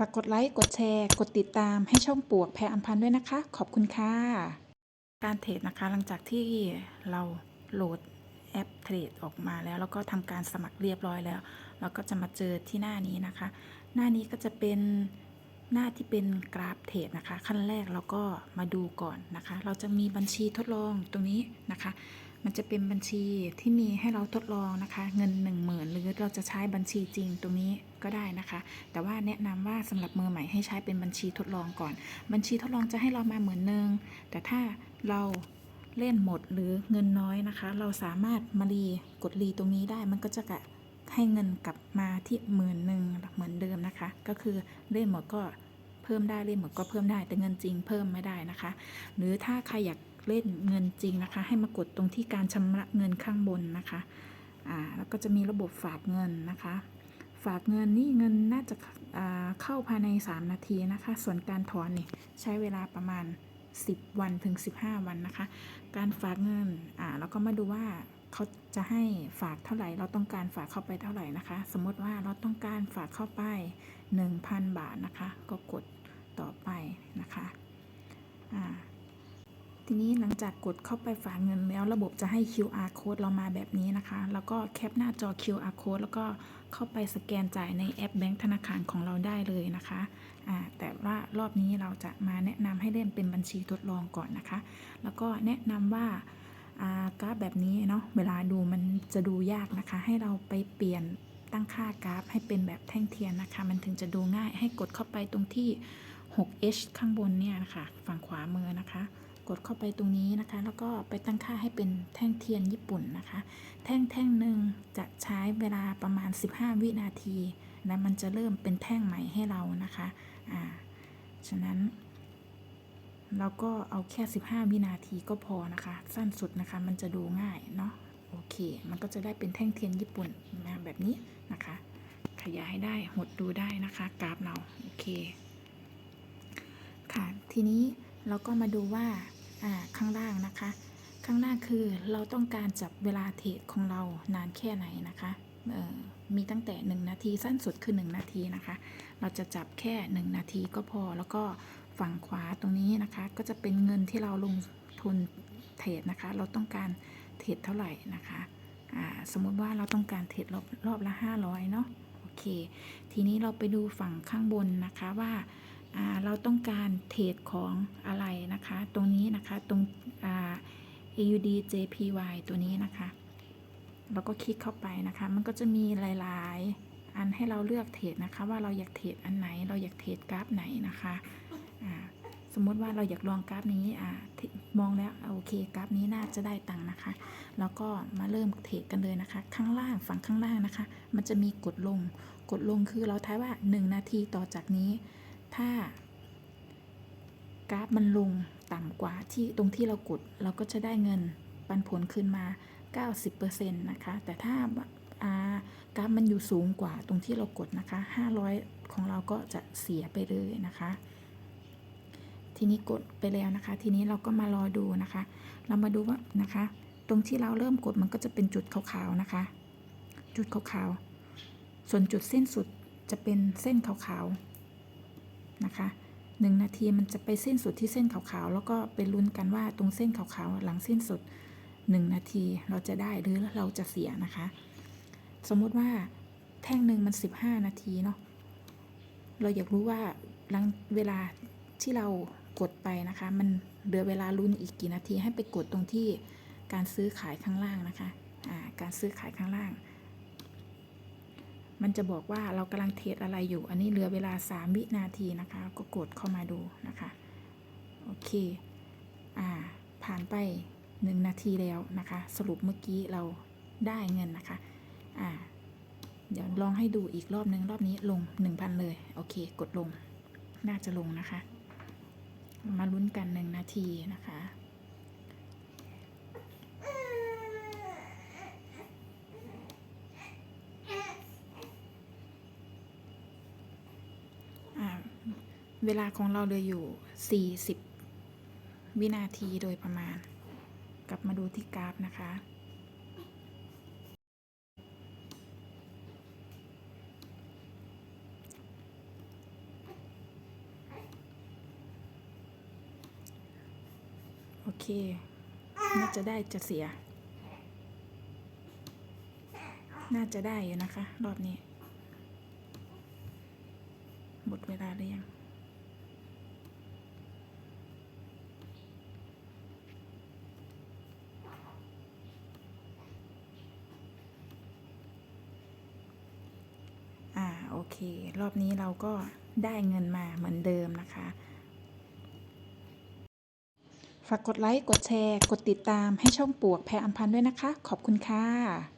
ฝากกดไลค์กดแชร์ กดติดตามให้ช่องปวกแพรอัมพันธ์ด้วยนะคะ ขอบคุณค่ะ การเทรดนะคะหลังจากที่เราโหลดแอปเทรดออกมาแล้ว แล้วก็ทำการสมัครเรียบร้อยแล้ว เราก็จะมาเจอที่หน้านี้นะคะ หน้านี้ก็จะเป็นหน้าที่เป็นกราฟเทรดนะคะ ขั้นแรกเราก็มาดูก่อนนะคะ เราจะมีบัญชีทดลองตรงนี้นะคะ มันจะเป็นบัญชีที่มีให้เราทดลองนะคะ เงิน 1 0,000 หรือเราจะใช้บัญชีจริงตรงนี้ ก็ได้นะคะ แต่ว่าแนะนำว่าสำหรับมือใหม่ให้ใช้เป็นบัญชีทดลองก่อน บัญชีทดลองจะให้เรามาเหมือนเนึงแต่ถ้าเราเล่นหมดหรือเงินน้อยนะคะ เราสามารถมารีกดรีตรงนี้ได้มันก็จะกะให้เงินกลับมาที่หมื่นหนึ่งเหมือนเดิมนะคะ ก็คือเล่นหมดก็เพิ่มได้เล่นหมดก็เพิ่มได้แต่เงินจริงเพิ่มไม่ได้นะคะ หรือถ้าใครอยากเล่นเงินจริงนะคะ ให้มากดตรงที่การชำระเงินข้างบนนะคะอ่าแล้วก็จะมีระบบฝากเงินนะคะ ฝากเงินนี่เงินน่าจะเข้าภายใน 3 นาทีนะคะ ส่วนการถอนนี่ใช้เวลาประมาณ 10 วันถึง 15 วันนะคะ การฝากเงินอ่าแล้วก็มาดูว่าเขาจะให้ฝากเท่าไหร่ เราต้องการฝากเข้าไปเท่าไหร่นะคะ สมมติว่าเราต้องการฝากเข้าไป 1,000 บาทนะคะ ก็กดต่อไปนะคะอ่า ทีนี้หลังจากกดเข้าไปฝากเงินแล้วระบบจะให้ QR code เรามาแบบนี้นะคะ แล้วก็แคปหน้าจอ QR code แล้วก็เข้าไปสแกนจ่ายในแอปแบงก์ธนาคารของเราได้เลยนะคะแต่ว่ารอบนี้เราจะมาแนะนำให้เล่นเป็นบัญชีทดลองก่อนนะคะ แล้วก็แนะนำว่าอ่ากราฟแบบนี้เนาะเวลาดูมันจะดูยากนะคะ ให้เราไปเปลี่ยนตั้งค่ากราฟให้เป็นแบบแท่งเทียนนะคะ มันถึงจะดูง่ายให้กดเข้าไปตรงที่ 6h ข้างบนเนี่ยนะคะฝั่งขวามือนะคะ กดเข้าไปตรงนี้นะคะ แล้วก็ไปตั้งค่าให้เป็นแท่งเทียนญี่ปุ่นนะคะ แท่งแท่งหนึ่งจะใช้เวลาประมาณ 15 วินาทีนะมันจะเริ่มเป็นแท่งใหม่ให้เรานะคะอ่าฉะนั้นเราก็เอาแค่ 15 วินาทีก็พอนะคะ สั้นสุดนะคะ มันจะดูง่ายเนาะโอเค มันก็จะได้เป็นแท่งเทียนญี่ปุ่นมาแบบนี้นะคะ ขยายได้หดดูได้นะคะ กราฟเราโอเค ค่ะ ทีนี้เราก็มาดูว่าอ่า ข้างล่างนะคะ ข้างล่าคือเราต้องการจับเวลาเทรดของเรานานแค่ไหนนะคะมีตั้งแต่ 1 นาทีสั้นสุดคือ 1 นาทีนะคะ เราจะจับแค่ 1 นาทีก็พอแล้วก็ฝั่งขวาตรงนี้นะคะ ก็จะเป็นเงินที่เราลงทุนเทรดนะคะ เราต้องการเทรดเท่าไหร่นะคะสมมุติว่าเราต้องการเทรดรอบรอบละ 500 เนาะโอเค ทีนี้เราไปดูฝั่งข้างบนนะคะว่า เราต้องการเทรดของอะไรนะคะ ตรงนี้นะคะตรง AUD JPY ตัวนี้นะคะเราก็คลิกเข้าไปนะคะ มันก็จะมีหลายๆ อันให้เราเลือกเทรดนะคะ ว่าเราอยากเทรดอันไหน เราอยากเทรดกราฟไหนนะคะสมมติว่าเราอยากลองกราฟนี้อมองแล้วโอเคกราฟนี้น่าจะได้ตังค์นะคะ แล้วก็มาเริ่มเทรดกันเลยนะคะ ข้างล่างฝั่งข้างล่างนะคะ มันจะมีกดลง กดลงคือเราทายว่า 1 นาทีต่อจากนี้ ถ้ากราฟมันลงต่ำกว่าที่ตรงที่เรากด เราก็จะได้เงินปันผลขึ้นมา 90%นะคะ แต่ถ้าากราฟมันอยู่สูงกว่าตรงที่เรากดนะคะ 500 ของเราก็จะเสียไปเลยนะคะ ทีนี้กดไปแล้วนะคะ ทีนี้เราก็มารอดูนะคะ เรามาดูว่านะคะ ตรงที่เราเริ่มกดมันก็จะเป็นจุดขาวๆนะคะ จุดขาวๆส่วนจุดเส้นสุดจะเป็นเส้นขาวๆ นะคะหนึ่งนาทีมันจะไปสิ้นสุดที่เส้นขาวๆ แล้วก็ไปลุ้นกันว่าตรงเส้นขาวๆ หลังสิ้นสุดหนึ่งนาทีเราจะได้หรือเราจะเสียนะคะ สมมุติว่าแท่งหนึ่งมัน 15 นาทีเนาะเราอยากรู้ว่าหลังเวลาที่เรากดไปนะคะ มันเหลือเวลาลุ้นอีกกี่นาทีให้ไปกดตรงที่การซื้อขายข้างล่างนะคะอ่าการซื้อขายข้างล่าง มันจะบอกว่าเรากำลังเทรดอะไรอยู่ อันนี้เหลือเวลา 3 วินาทีนะคะ ก็กดเข้ามาดูนะคะ โอเค อ่า ผ่านไป 1 นาทีแล้วนะคะ สรุปเมื่อกี้เราได้เงินนะคะ อ่า เดี๋ยวลองให้ดูอีกรอบนึง รอบนี้ลง 1,000 เลย โอเค กดลง น่าจะลงนะคะ มาลุ้นกัน 1 นาทีนะคะ เวลาของเราเหลืออยู่ 40 วินาทีโดยประมาณ กลับมาดูที่กราฟนะคะ โอเค น่าจะได้จะเสีย น่าจะได้อยู่นะคะ รอบนี้ หมดเวลาหรือยัง โอเค รอบนี้เราก็ได้เงินมาเหมือนเดิมนะคะ ฝากกดไลค์ กดแชร์ กดติดตามให้ช่องปวกแพรอัมพันธ์ด้วยนะคะ ขอบคุณค่ะ